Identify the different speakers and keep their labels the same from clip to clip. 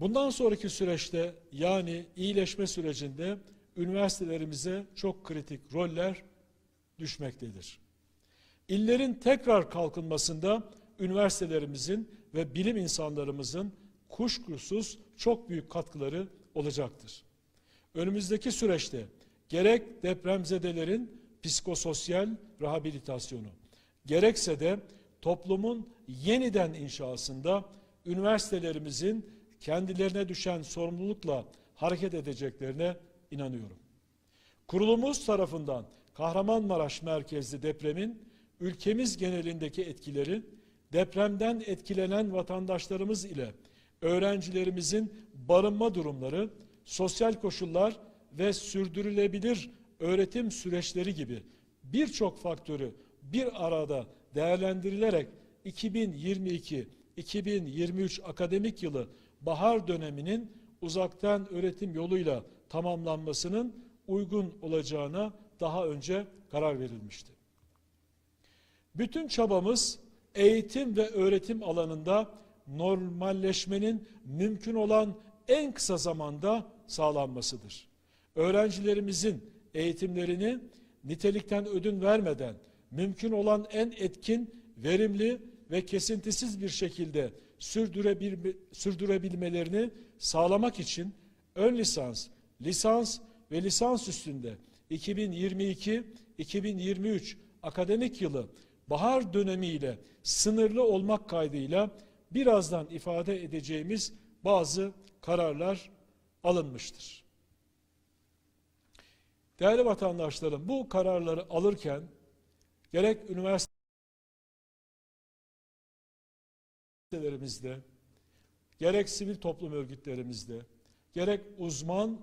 Speaker 1: Bundan sonraki süreçte yani iyileşme sürecinde üniversitelerimize çok kritik roller düşmektedir. İllerin tekrar kalkınmasında üniversitelerimizin ve bilim insanlarımızın kuşkusuz çok büyük katkıları olacaktır. Önümüzdeki süreçte gerek depremzedelerin psikososyal rehabilitasyonu, gerekse de toplumun yeniden inşasında üniversitelerimizin kendilerine düşen sorumlulukla hareket edeceklerine inanıyorum. Kurulumuz tarafından Kahramanmaraş merkezli depremin ülkemiz genelindeki etkileri, depremden etkilenen vatandaşlarımız ile öğrencilerimizin barınma durumları, sosyal koşullar ve sürdürülebilir öğretim süreçleri gibi birçok faktörü bir arada değerlendirilerek 2022-2023 akademik yılı bahar döneminin uzaktan öğretim yoluyla tamamlanmasının uygun olacağına daha önce karar verilmişti. Bütün çabamız eğitim ve öğretim alanında normalleşmenin mümkün olan en kısa zamanda sağlanmasıdır. Öğrencilerimizin eğitimlerini nitelikten ödün vermeden mümkün olan en etkin, verimli ve kesintisiz bir şekilde sürdürebil sürdürebilmelerini sağlamak için ön lisans, lisans ve lisans üstünde 2022-2023 akademik yılı bahar dönemiyle sınırlı olmak kaydıyla birazdan ifade edeceğimiz bazı kararlar alınmıştır. Değerli vatandaşlarım bu kararları alırken gerek üniversitelerimizde, gerek sivil toplum örgütlerimizde, gerek uzman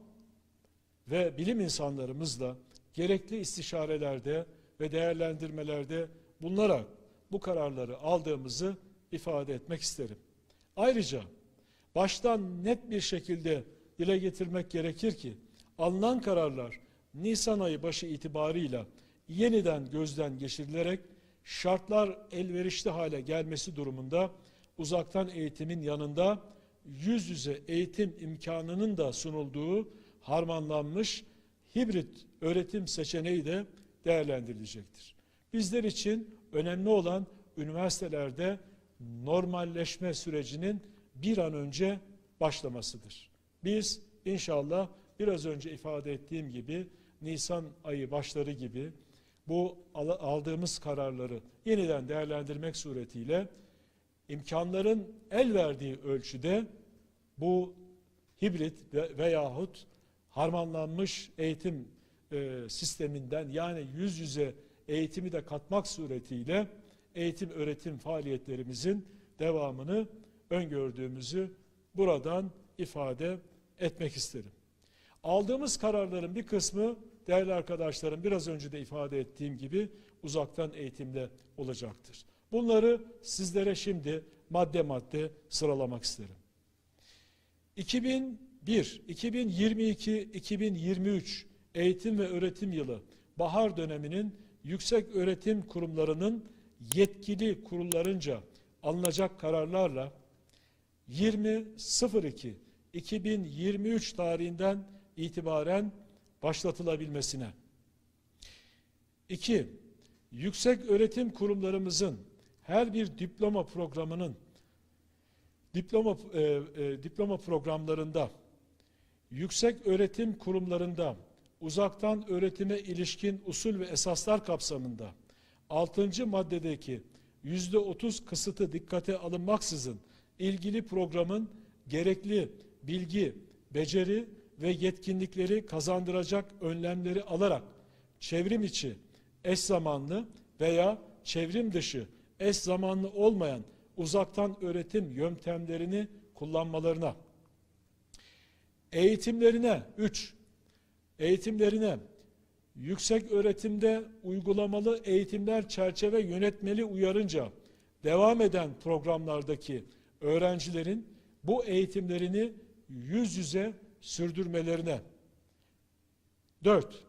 Speaker 1: ve bilim insanlarımızla gerekli istişarelerde ve değerlendirmelerde bunlara bu kararları aldığımızı ifade etmek isterim. Ayrıca baştan net bir şekilde dile getirmek gerekir ki alınan kararlar Nisan ayı başı itibarıyla yeniden gözden geçirilerek şartlar elverişli hale gelmesi durumunda uzaktan eğitimin yanında yüz yüze eğitim imkanının da sunulduğu harmanlanmış hibrit öğretim seçeneği de değerlendirilecektir. Bizler için önemli olan üniversitelerde normalleşme sürecinin bir an önce başlamasıdır. Biz inşallah biraz önce ifade ettiğim gibi Nisan ayı başları gibi bu aldığımız kararları yeniden değerlendirmek suretiyle imkanların el verdiği ölçüde bu hibrit ve, veyahut harmanlanmış eğitim e, sisteminden yani yüz yüze eğitimi de katmak suretiyle eğitim öğretim faaliyetlerimizin devamını öngördüğümüzü buradan ifade etmek isterim. Aldığımız kararların bir kısmı değerli arkadaşlarım biraz önce de ifade ettiğim gibi uzaktan eğitimde olacaktır. Bunları sizlere şimdi madde madde sıralamak isterim. 2001, 2022, 2023 eğitim ve öğretim yılı bahar döneminin yüksek öğretim kurumlarının yetkili kurullarınca alınacak kararlarla 20.02 2023 tarihinden itibaren başlatılabilmesine. 2. Yüksek öğretim kurumlarımızın her bir diploma programının diploma e, e, diploma programlarında yüksek öğretim kurumlarında uzaktan öğretime ilişkin usul ve esaslar kapsamında 6. maddedeki yüzde otuz kısıtı dikkate alınmaksızın ilgili programın gerekli bilgi, beceri ve yetkinlikleri kazandıracak önlemleri alarak çevrim içi, eş zamanlı veya çevrim dışı, eş zamanlı olmayan uzaktan öğretim yöntemlerini kullanmalarına, eğitimlerine, üç, eğitimlerine yüksek öğretimde uygulamalı eğitimler çerçeve yönetmeli uyarınca devam eden programlardaki öğrencilerin bu eğitimlerini yüz yüze sürdürmelerine. Dört,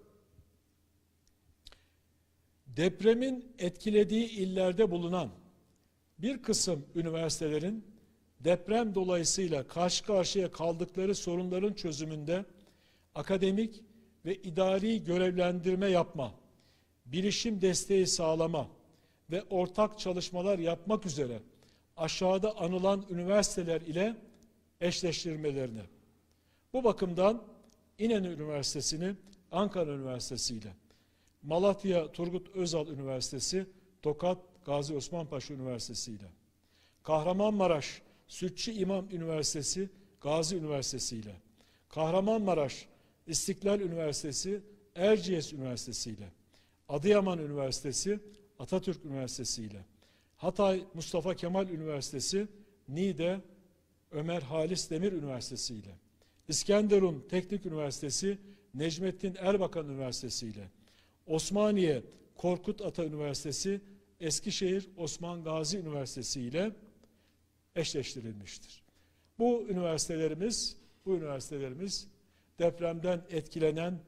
Speaker 1: depremin etkilediği illerde bulunan bir kısım üniversitelerin deprem dolayısıyla karşı karşıya kaldıkları sorunların çözümünde akademik ve idari görevlendirme yapma, bilişim desteği sağlama ve ortak çalışmalar yapmak üzere aşağıda anılan üniversiteler ile eşleştirmelerini. Bu bakımdan İnönü Üniversitesi'ni Ankara Üniversitesi ile, Malatya Turgut Özal Üniversitesi, Tokat Gazi Osman Paşa Üniversitesi ile, Kahramanmaraş Sütçü İmam Üniversitesi, Gazi Üniversitesi ile, Kahramanmaraş İstiklal Üniversitesi, Erciyes Üniversitesi ile, Adıyaman Üniversitesi, Atatürk Üniversitesi ile, Hatay Mustafa Kemal Üniversitesi, Niğde Ömer Halis Demir Üniversitesi ile, İskenderun Teknik Üniversitesi, Necmettin Erbakan Üniversitesi ile, Osmaniye Korkut Ata Üniversitesi, Eskişehir Osman Gazi Üniversitesi ile eşleştirilmiştir. Bu üniversitelerimiz, bu üniversitelerimiz depremden etkilenen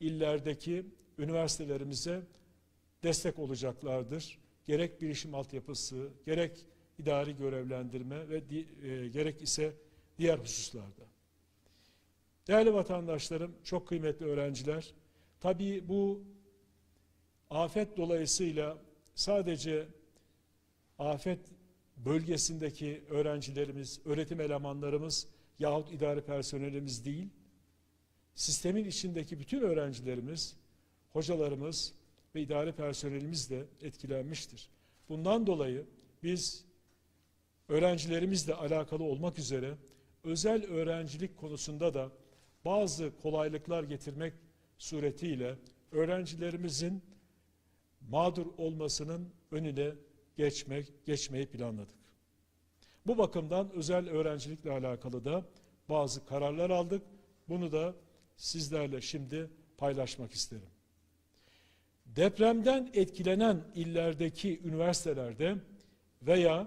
Speaker 1: illerdeki üniversitelerimize destek olacaklardır. Gerek bilişim altyapısı, gerek idari görevlendirme ve e, gerek ise diğer hususlarda. Değerli vatandaşlarım, çok kıymetli öğrenciler, tabii bu afet dolayısıyla sadece afet bölgesindeki öğrencilerimiz, öğretim elemanlarımız yahut idari personelimiz değil, sistemin içindeki bütün öğrencilerimiz, hocalarımız ve idari personelimiz de etkilenmiştir. Bundan dolayı biz öğrencilerimizle alakalı olmak üzere özel öğrencilik konusunda da bazı kolaylıklar getirmek suretiyle öğrencilerimizin mağdur olmasının önüne geçmek, geçmeyi planladık. Bu bakımdan özel öğrencilikle alakalı da bazı kararlar aldık. Bunu da sizlerle şimdi paylaşmak isterim. Depremden etkilenen illerdeki üniversitelerde veya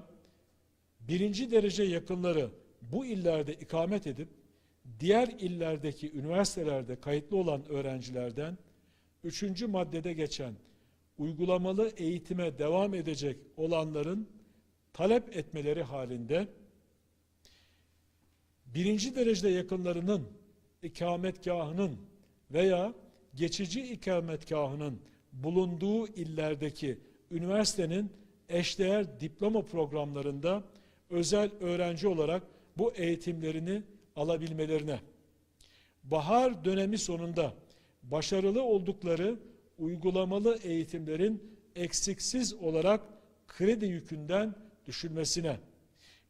Speaker 1: birinci derece yakınları bu illerde ikamet edip diğer illerdeki üniversitelerde kayıtlı olan öğrencilerden üçüncü maddede geçen uygulamalı eğitime devam edecek olanların talep etmeleri halinde birinci derecede yakınlarının ikametgahının veya geçici ikametgahının bulunduğu illerdeki üniversitenin eşdeğer diploma programlarında özel öğrenci olarak bu eğitimlerini alabilmelerine, bahar dönemi sonunda başarılı oldukları uygulamalı eğitimlerin eksiksiz olarak kredi yükünden düşülmesine,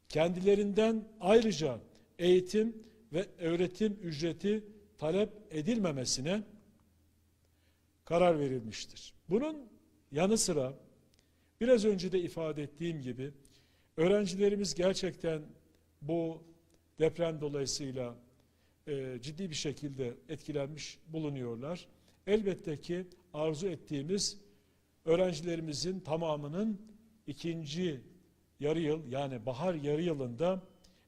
Speaker 1: kendilerinden ayrıca eğitim ve öğretim ücreti talep edilmemesine karar verilmiştir. Bunun yanı sıra biraz önce de ifade ettiğim gibi öğrencilerimiz gerçekten bu deprem dolayısıyla e, ciddi bir şekilde etkilenmiş bulunuyorlar. Elbette ki arzu ettiğimiz öğrencilerimizin tamamının ikinci yarı yıl yani bahar yarı yılında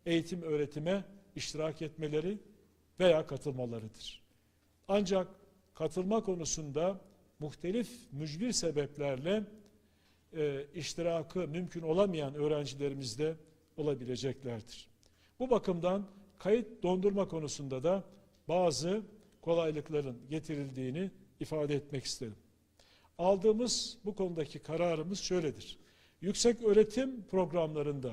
Speaker 1: eğitim öğretime iştirak etmeleri veya katılmalarıdır. Ancak katılma konusunda muhtelif mücbir sebeplerle e, iştirakı mümkün olamayan öğrencilerimiz de olabileceklerdir. Bu bakımdan kayıt dondurma konusunda da bazı kolaylıkların getirildiğini ifade etmek isterim. Aldığımız bu konudaki kararımız şöyledir. Yüksek öğretim programlarında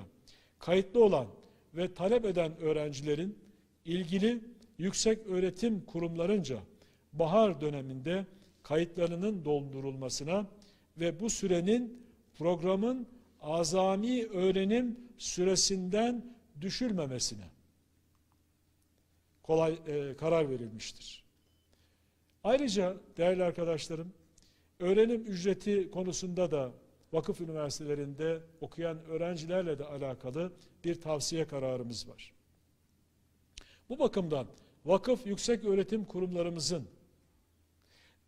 Speaker 1: kayıtlı olan ve talep eden öğrencilerin ilgili yüksek öğretim kurumlarınca bahar döneminde kayıtlarının doldurulmasına ve bu sürenin programın azami öğrenim süresinden düşülmemesine kolay e, karar verilmiştir. Ayrıca değerli arkadaşlarım, öğrenim ücreti konusunda da vakıf üniversitelerinde okuyan öğrencilerle de alakalı bir tavsiye kararımız var. Bu bakımdan vakıf yüksek öğretim kurumlarımızın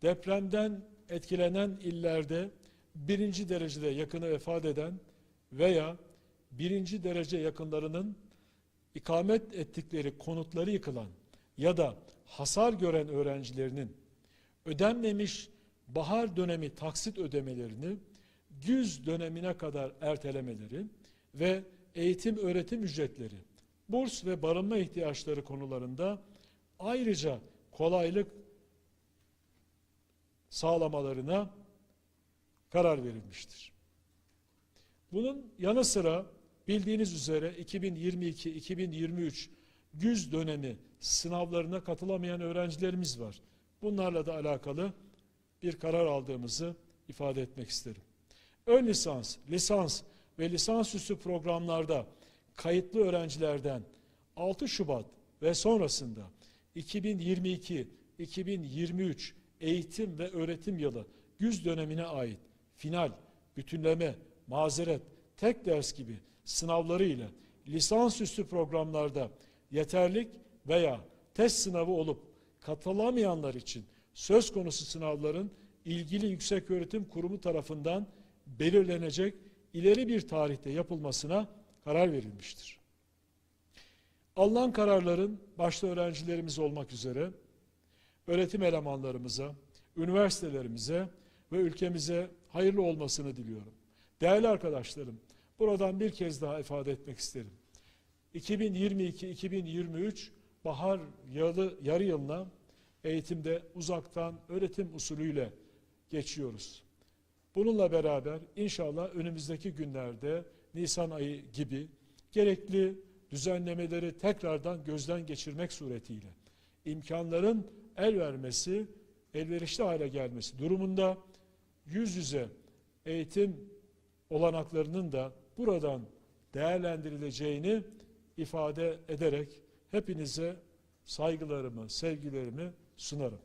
Speaker 1: depremden etkilenen illerde birinci derecede yakını vefat eden veya birinci derece yakınlarının ikamet ettikleri konutları yıkılan ya da hasar gören öğrencilerinin ödenmemiş bahar dönemi taksit ödemelerini güz dönemine kadar ertelemeleri ve eğitim öğretim ücretleri, burs ve barınma ihtiyaçları konularında ayrıca kolaylık sağlamalarına karar verilmiştir. Bunun yanı sıra bildiğiniz üzere 2022-2023 güz dönemi sınavlarına katılamayan öğrencilerimiz var. Bunlarla da alakalı bir karar aldığımızı ifade etmek isterim. Ön lisans, lisans ve lisansüstü programlarda kayıtlı öğrencilerden 6 Şubat ve sonrasında 2022-2023 eğitim ve öğretim yılı güz dönemine ait final, bütünleme, mazeret, tek ders gibi sınavları ile lisansüstü programlarda yeterlik veya test sınavı olup katılamayanlar için söz konusu sınavların ilgili yükseköğretim kurumu tarafından belirlenecek ileri bir tarihte yapılmasına karar verilmiştir. Alınan kararların başta öğrencilerimiz olmak üzere öğretim elemanlarımıza, üniversitelerimize ve ülkemize hayırlı olmasını diliyorum. Değerli arkadaşlarım, buradan bir kez daha ifade etmek isterim. 2022-2023 bahar yalı, yarı yılına eğitimde uzaktan öğretim usulüyle geçiyoruz. Bununla beraber inşallah önümüzdeki günlerde Nisan ayı gibi gerekli düzenlemeleri tekrardan gözden geçirmek suretiyle imkanların el vermesi, elverişli hale gelmesi durumunda yüz yüze eğitim olanaklarının da buradan değerlendirileceğini ifade ederek hepinize saygılarımı, sevgilerimi sunarım.